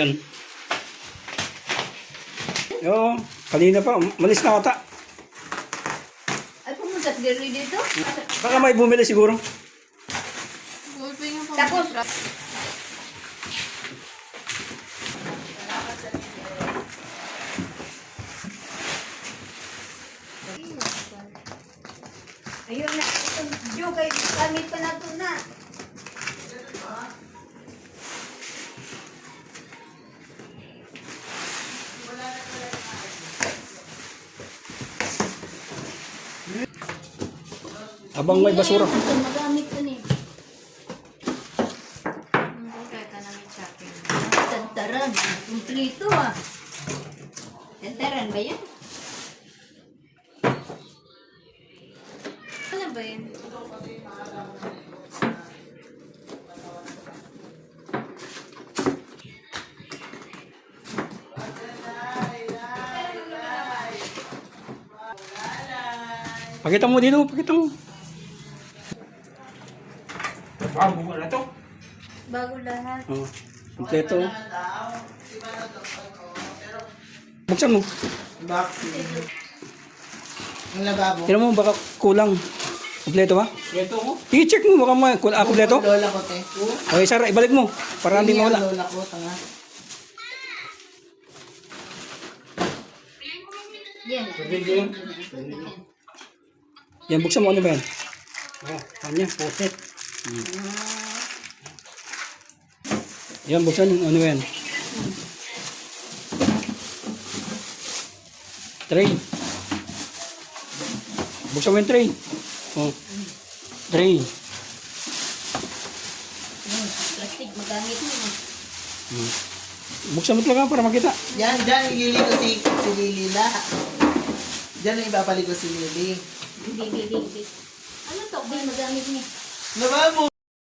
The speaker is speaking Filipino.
Yan. Oo, kanina pa. Malis na ata. Ay, pumunta si Gary dito. Baka may bumili siguro. Tapos, ayun na. Ito, Diyo, kay gamit pa na ito na. Abang may basura. Magamit ko ni. Tantaran, kumplito ah. Tantaran ba yan? Ano ba yun? Pakita mo dito, pakita mo. Buka na to. Bago lahat. Oh, kompleto. Buksan mo. Bakit? Ang lababo. Tingnan mo baka kulang. Kompleto ba? Ito ko. I-check mo baka may kul- ah, kompleto. Lola ko, te. Okay, Sara, ibalik mo para hindi mawala. Lola ko, tanga. Yan. Yan, buksan mo ano ba yan? Oh, kanya, poset. Hmm. Yan, buksan ano ba yan? Tray. Buksan mo yung tray. Oh. Tray. Yan, plastic, magamit mo. Hmm. Buksan mo talaga para makita. Yan, dyan, ililigo si, si Lilila. Dyan ang ipapaligo si Lili. Hindi, hindi, hindi. Ano to? Hindi, magamit mo. Lababo!